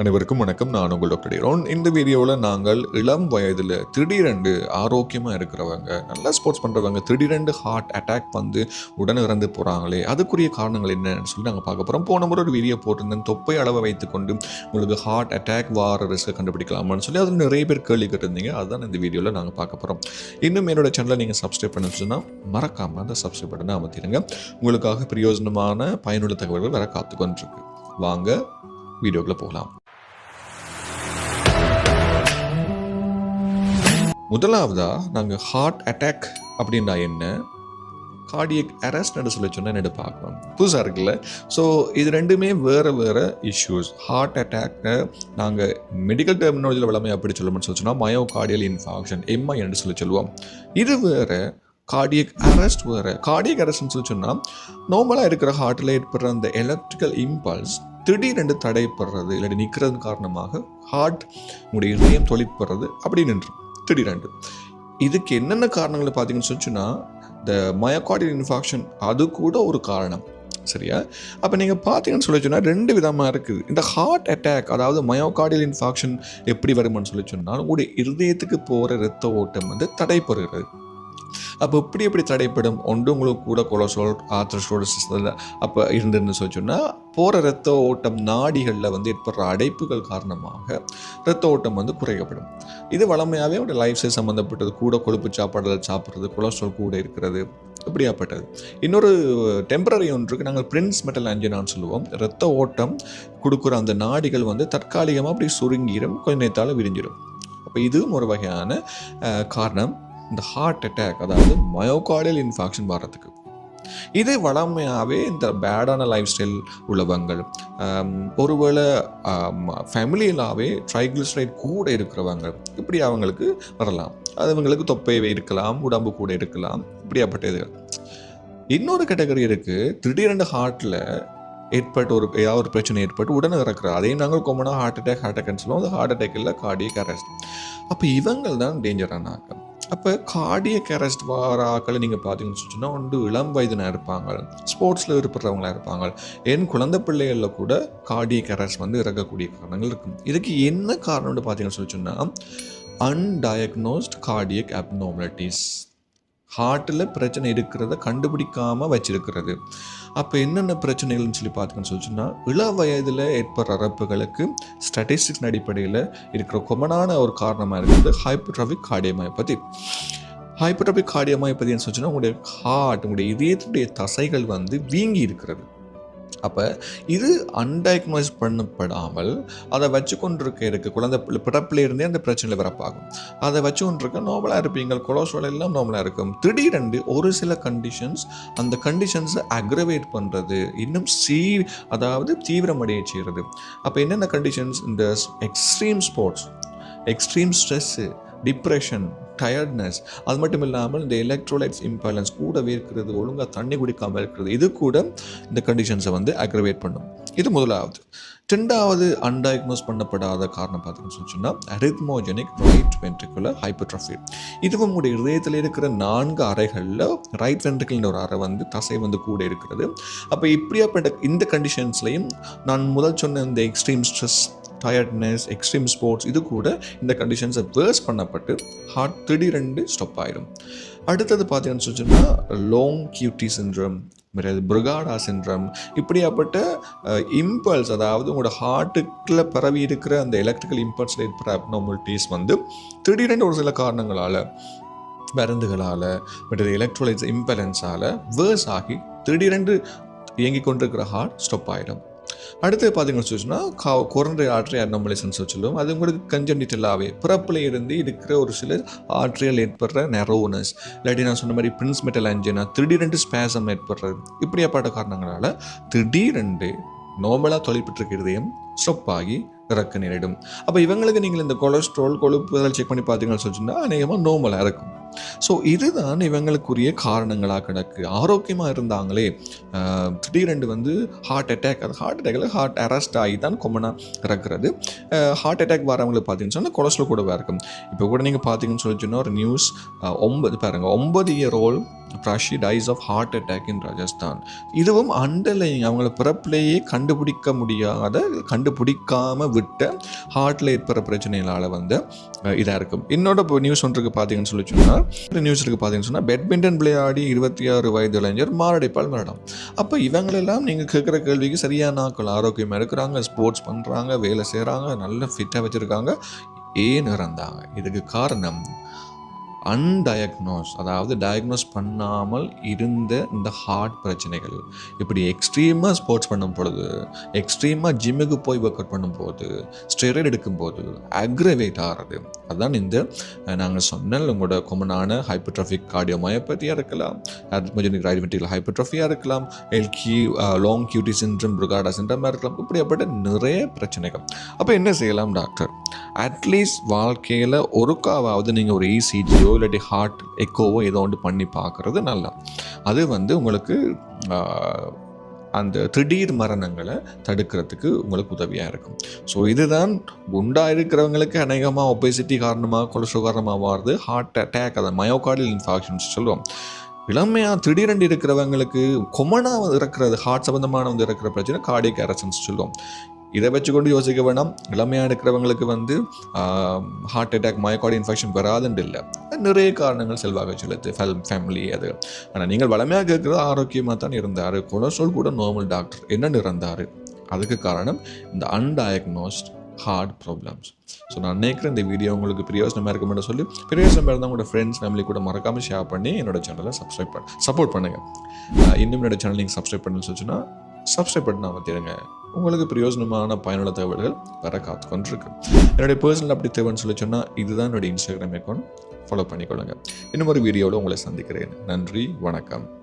அனைவருக்கும் வணக்கம். நான் உங்கள் டாக்டர் டிரோன். இந்த வீடியோவில் நாங்கள் இளம் வயதில் திடீரெண்டு ஆரோக்கியமாக இருக்கிறவங்க நல்லா ஸ்போர்ட்ஸ் பண்ணுறவங்க திடீரெண்டு ஹார்ட் அட்டாக் வந்து உடனே இறந்து போகிறாங்களே அதுக்குரிய காரணங்கள் என்னன்னு சொல்லி நாங்கள் பார்க்க போகிறோம் போன முறை ஒரு வீடியோ போட்டிருந்தேன். தொப்பை அளவை வைத்துக்கொண்டு உங்களுக்கு ஹார்ட் அட்டாக் வார ரிஸ்க்கை கண்டுபிடிக்கலாமான்னு சொல்லி அதில் நிறைய பேர் கேள்வி கேட்டிருந்தீங்க. அதுதான் இந்த வீடியோவில் நாங்கள் பார்க்க போகிறோம் இன்னும் என்னோட சேனலை நீங்கள் சப்ஸ்கிரைப் பண்ண சொன்னால் மறக்காமல் அந்த சப்ஸ்கிரைப் பட்டனை அமர்த்திடுங்க. உங்களுக்காக பிரயோஜனமான பயனுள்ள தகவல்கள் வர காத்துக்கொண்டிருக்கு. வாங்க வீடியோக்குள்ளே போகலாம். முதலாவதா நாங்கள் ஹார்ட் அட்டாக் அப்படின்னா என்ன? கார்டியக் அரெஸ்ட்னு சொல்லி சொன்னால் என்ன பார்க்கணும். புதுசாக இருக்குல்ல? ஸோ இது ரெண்டுமே வேறு வேறு இஷ்யூஸ் ஹார்ட் அட்டாக்கை நாங்கள் மெடிக்கல் டெர்மினாலஜியில் வளமை அப்படி சொல்லணும்னு சொல்லி சொன்னால் மயோ கார்டியல் இன்ஃபாக்ஷன் எம்ஐ என்று சொல்லி சொல்லுவோம். இது வேறு கார்டியக் அரெஸ்ட் வேறு. கார்டியக் அரெஸ்ட்னு சொல்லி சொன்னால் நார்மலாக இருக்கிற ஹார்ட்டில் ஏற்படுற அந்த எலக்ட்ரிக்கல் இம்பல்ஸ் திடீரென்று தடைப்படுறது இல்லாட்டி நிற்கிறது காரணமாக ஹார்ட் உடைய இதயம் தொழிற்படுறது அப்படி நின்று திடீரென்று இதுக்கு என்னென்ன காரணங்கள் பார்த்தீங்கன்னு சொன்னால் இந்த மயக்கார்டியல் இன்ஃபாக்ஷன் அது கூட ஒரு காரணம். சரியா? அப்போ நீங்கள் பார்த்தீங்கன்னு சொல்லி சொன்னால் ரெண்டு விதமாக இருக்குது. இந்த ஹார்ட் அட்டாக் அதாவது மயோகார்டியல் இன்ஃபாக்ஷன் எப்படி வருமானு சொல்லி சொன்னால் உங்களுடைய இருதயத்துக்கு போகிற ரத்த ஓட்டம் வந்து தடைப்படுகிறது அப்போ எப்படி எப்படி தடைப்படும். ஒன்று உங்களுக்கு கூட கொலஸ்ட்ரால் ஆத்ரோஸ்டோடசிஸ் அப்போ இருந்துன்னு சொல்லி சொன்னால் போகிற இரத்த ஓட்டம் நாடிகளில் வந்து ஏற்படுற அடைப்புகள் காரணமாக இரத்த ஓட்டம் வந்து குறைக்கப்படும். இது வளமையாகவே ஒரு லைஃப் ஸ்டைல் சம்மந்தப்பட்டது கூட கொழுப்பு சாப்பாடுகள் சாப்பிட்றது கொலஸ்ட்ரால் கூட இருக்கிறது இப்படியாப்பட்டது. இன்னொரு டெம்பரரி ஒன்றுக்கு நாங்கள் பிரின்ஸ் மெட்டல் ஆஞ்சினான்னு சொல்லுவோம். இரத்த ஓட்டம் கொடுக்குற அந்த நாடிகள் வந்து தற்காலிகமாக அப்படி சுருங்கிடும் கொஞ்ச நேரத்தால் விரிஞ்சிடும் அப்போ இதுவும் ஒரு வகையான காரணம். இந்த ஹார்ட் அட்டாக் அதாவது மயோகார்டியல் இன்ஃபாக்ஷன் வர்றதுக்கு. இது வளமையாகவே இந்த பேடான லைஃப் ஸ்டைல் உள்ளவங்கள் ஒருவேளை ஃபேமிலியிலாவே ட்ரைக்ளிசரைட் கூட இருக்கிறவங்க இப்படி அவங்களுக்கு வரலாம். அது அவங்களுக்கு தொப்பை இருக்கலாம் உடம்பு கூட இருக்கலாம் இப்படியாப்பட்ட இதுகள் இன்னொரு கேட்டகரி இருக்குது திடீரெண்டு ஹார்ட்டில் ஏற்பட்டு ஒரு ஏதாவது ஒரு பிரச்சனை ஏற்பட்டு உடனே இறக்குறாரு அதையும் நாங்கள் கொமனாக ஹார்ட் அட்டாக் ஹார்ட் அட்டாக்னு சொல்லுவோம். அது ஹார்ட் அட்டாக் இல்லை கார்டியக் அரெஸ்ட் அப்போ இவங்கள் தான் டேஞ்சரான அப்போ கார்டியக் அரெஸ்ட் வர ஆக்களை நீங்கள் பார்த்தீங்கன்னு சொன்னால் ஒன்று இளம் வயதினா இருப்பாங்க. ஸ்போர்ட்ஸில் விருப்பறவங்களா இருப்பாங்க. என் குழந்தை பிள்ளைகளில் கூட கார்டியக் அரெஸ்ட் வந்து இறக்கக்கூடிய காரணங்கள் இருக்கும். இதுக்கு என்ன காரணம்னு பார்த்தீங்கன்னு சொல்லி சொன்னால் அன்டயக்னோஸ்ட் கார்டியக் அப்னார்மலிட்டிஸ் ஹார்ட்டில் பிரச்சனை இருக்கிறத கண்டுபிடிக்காமல் வச்சிருக்கிறது. அப்போ என்னென்ன பிரச்சனைகள்னு சொல்லி பார்த்துக்கன்னு சொல்லி சொன்னால் இள வயதில் ஏற்படுற இறப்புகளுக்கு ஸ்டட்டிஸ்டிக்ஸ் அடிப்படையில் இருக்கிற கொமனான ஒரு காரணமாக இருக்குது ஹைப்போட்ராபிக் கார்டியமாயப்பதி ஹைப்போட்ராபிக் கார்டியமாயப்பதின்னு சொன்னால் உங்களுடைய ஹார்ட் உங்களுடைய இதயத்துடைய தசைகள் வந்து வீங்கி இருக்கிறது. அப்போ இது அன்டயக்னோஸ் பண்ணப்படாமல் அதை வச்சு கொண்டிருக்க இருக்க. குழந்தை பிறப்பிலிருந்தே அந்த பிரச்சனையில் பிறப்பாகும். அதை வச்சு கொண்டிருக்க நார்மலாக இருப்பீங்க. கொலஸ்ட்ரால் எல்லாம் நார்மலாக இருக்கும். திடீரென்று ஒரு சில கண்டிஷன்ஸ் அந்த கண்டிஷன்ஸை அக்ரவேட் பண்ணுறது இன்னும் சீ அதாவது தீவிரமடைய செய்கிறது அப்போ என்னென்ன கண்டிஷன்ஸ் இந்த extreme sports extreme stress depression tiredness அது மட்டும் இல்லாமல் இந்த எலக்ட்ரோலைட்ஸ் இம்பேலன்ஸ் கூடவே இருக்கிறது ஒழுங்காக தண்ணி குடிக்காமல் இருக்கிறது இது கூட இந்த கண்டிஷன்ஸை வந்து அக்ரவேட் பண்ணும். இது முதலாவது. ரெண்டாவது அன்டயக்னோஸ் பண்ணப்படாத காரணம் பார்த்தீங்கன்னு சொன்னால் அரித்மோஜெனிக் ரைட் வென்ட்ரிகுலர் ஹைப்பர்ட்ரஃபி இதுவும் உங்களுடைய இதயத்தில் இருக்கிற நான்கு அறைகளில் ரைட் வென்ட்ரிக்கல்ன்ற ஒரு அறை வந்து தசை வந்து கூட இருக்கிறது. அப்போ இப்படியாப்பட்ட இந்த கண்டிஷன்ஸ்லையும் நான் முதல் சொன்ன இந்த extreme stress tiredness extreme sports இது கூட இந்த கண்டிஷன்ஸை வேர்ஸ் பண்ணப்பட்டு ஹார்ட் திடீரெண்டு ஸ்டாப் ஆயிடும் அடுத்தது பார்த்தீங்கன்னு சொன்னால் லோங் கியூட்டி சின்ட்ரம் பிரிகாடா சின்ட்ரம் இப்படியாப்பட்ட இம்பல்ஸ் அதாவது உங்களோட ஹார்ட்டுக்குள்ளே பரவி இருக்கிற அந்த எலக்ட்ரிக்கல் இம்பல்ஸில் ஏற்படுற அப்னார்மலிட்டிஸ் வந்து திடீரென்று ஒரு சில காரணங்களால் மருந்துகளால் மற்றது எலக்ட்ரோலைட்ஸ் இம்பலன்ஸால் வேர்ஸ் ஆகி திடீரென்று இயங்கிக் கொண்டிருக்கிற ஹார்ட் ஸ்டாப் ஆகிடும் அடுத்து பார்த்தீங்கன்னு சொன்னால் கா கொரண்டை ஆர்ட்ரி அனோமலிசன்ஸ் சொல்லுவோம். அது உங்களுக்கு கஞ்சனிட்டலாகவே பிறப்பில் இருந்து இருக்கிற ஒரு சில ஆற்றியல் ஏற்படுற நெரோனஸ் இல்லாட்டி நான் சொன்ன மாதிரி பிரின்ஸ் மெட்டல் அஞ்சனா திடீரென்று ஸ்பேசம் ஏற்படுறது. இப்படியாப்பட்ட காரணங்களால் திடீரென்று நார்மலாக தொலைப்பட்டிருக்க இருதயம் ஸ்டொப் ஆகி இறக்க நேரிடும். அப்போ இவங்களுக்கு நீங்கள் இந்த கொலஸ்ட்ரால் கொழுப்பு செக் பண்ணி பார்த்தீங்கன்னு சொன்னால் அநேகமாக நார்மலாக இருக்கும் ஸோ இதுதான் இவங்களுக்குரிய காரணங்களாக கிடக்கு. ஆரோக்கியமாக இருந்தாங்களே ஆஹ், திடீரென்று வந்து ஹார்ட் அட்டாக் அது ஹார்ட் அட்டாக்ல ஹார்ட் அரெஸ்ட் ஆகி தான் கொமனாக இறக்குறது. ஹார்ட் அட்டாக் வரவங்களுக்கு பார்த்தீங்கன்னு சொன்னால் கொலஸ்ட்ரால் கூடவே இருக்கும். இப்போ கூட நீங்கள் பார்த்தீங்கன்னு சொல்லி சொன்னால் ஒரு நியூஸ் ஒன்பது பாருங்கள் ஒன்பது year old Prachi dies of heart attack in Rajasthan இதுவும் அண்டர்லைங் அவங்கள பிறப்பிலேயே கண்டுபிடிக்க முடியாத கண்டுபிடிக்காமல் விட்ட ஹார்ட்டில் ஏற்படுற பிரச்சனைகளால் வந்து இதாக இருக்கும். இன்னொரு இப்போ நியூஸ் ஒன்றுக்கு பார்த்தீங்கன்னு சொல்லி சொன்னால் நியூஸ் இருக்கு பார்த்தீங்கன்னு சொன்னால் பேட்மிண்டன் விளையாடி இருபத்தி ஆறு வயது இளைஞர் மாரடைப்பால் மரணம். அப்போ இவங்களெல்லாம் நீங்கள் கேட்குற கேள்விக்கு சரியான ஆக்கள் ஆரோக்கியமாக இருக்கிறாங்க ஸ்போர்ட்ஸ் பண்ணுறாங்க வேலை செய்கிறாங்க நல்ல ஃபிட்டாக வச்சுருக்காங்க. ஏன் இறந்தாங்க? இதுக்கு காரணம்? அன்டயக்னோஸ் அதாவது டயக்னோஸ் பண்ணாமல் இருந்த இந்த ஹார்ட் பிரச்சனைகள். இப்படி எக்ஸ்ட்ரீமாக ஸ்போர்ட்ஸ் பண்ணும் பொழுது எக்ஸ்ட்ரீமாக ஜிம்முக்கு போய் ஒர்க் அவுட் பண்ணும்போது ஸ்டெராய்டு எடுக்கும்போது அக்ரவேட் ஆகிறது அதான் இந்த நாங்கள் சொன்னல் உங்களோட கொமனான ஹைப்பர்ட்ராஃபிக் கார்டியோமயோபதியாக இருக்கலாம் அட்மஜனிக் ரைட்மெட்டிக்கல் ஹைப்பர்ட்ராஃபியாக இருக்கலாம் எல்கி லாங் கியூட்டி சின்ட்ரம் ப்ருகாடா சின்ட்ரமாக இருக்கலாம் இப்படியாப்பட்ட நிறைய பிரச்சனைகள். அப்போ என்ன செய்யலாம் டாக்டர் அட்லீஸ்ட் வாழ்க்கையில் ஒருக்காவது நீங்கள் ஒரு இசிஜியோ இல்லாட்டி ஹார்ட் எக்கோவோ ஏதோ ஒன்று பண்ணி பார்க்குறது நல்லா. அது வந்து உங்களுக்கு அந்த திடீர் மரணங்களை தடுக்கிறதுக்கு உங்களுக்கு உதவியாக இருக்கும். ஸோ இதுதான் குண்டாக இருக்கிறவங்களுக்கு அநேகமாக ஒபேசிட்டி காரணமாக கொலஸ்ட்ரால் காரணமாக மாறுது. ஹார்ட் அட்டாக் அதை மயோகார்டியல் இன்ஃபாக்ஷன்ஸ் சொல்லுவோம். இளமையாக திடீரென்று இருக்கிறவங்களுக்கு கொமனாக இருக்கிறது ஹார்ட் சம்மந்தமான வந்து இருக்கிற பிரச்சனை கார்டியக் அரசன்ஸ் சொல்லுவோம். இதை வச்சு கொண்டு யோசிக்க வேணாம். இளமையாக இருக்கிறவங்களுக்கு வந்து ஹார்ட் அட்டாக் மயக்காடி இன்ஃபெக்ஷன் வராதுன்னு இல்லை. நிறைய காரணங்கள் செல்வாக சொல்லுது ஃபெல் ஃபேமிலி அது. ஆனால் நீங்கள் வளமையாக இருக்கிறது ஆரோக்கியமாக தான் இருந்தார். கொலஸ்ட்ரால் கூட நார்மல் டாக்டர் என்னன்னு இருந்தார் அதுக்கு காரணம் இந்த அன்டயக்னோஸ்ட் ஹார்ட் ப்ராப்ளம்ஸ் ஸோ நான் நினைக்கிறேன் இந்த வீடியோ உங்களுக்கு பிரயோஜனமாக இருக்குமென்னு சொல்லி பிரயோஜனமாக இருந்தால் உங்களோட ஃப்ரெண்ட்ஸ் ஃபேமிலி கூட மறக்காமல் ஷேர் பண்ணி என்னோட சேனலை சப்ஸ்கிரைப் பண்ண சப்போர்ட் பண்ணுங்கள் இன்னும் என்னோட சேனல் நீங்கள் சப்ஸ்கிரைப் பண்ணணும்னு சொன்னால் சப்ஸ்கிரைப் பண்ண அமைத்திடுங்க உங்களுக்கு பிரயோஜனமான பயனுள்ள தகவல்கள் வர காத்து கொண்டிருக்கு என்னுடைய பர்சனல் அப்படி தேவைன்னு சொல்லி சொன்னால் இதுதான் என்னுடைய இன்ஸ்டாகிராம் அக்கௌண்ட் ஃபாலோ பண்ணிக்கொள்ளுங்க. இன்னும் ஒரு வீடியோவில் உங்களை சந்திக்கிறேன். நன்றி வணக்கம்.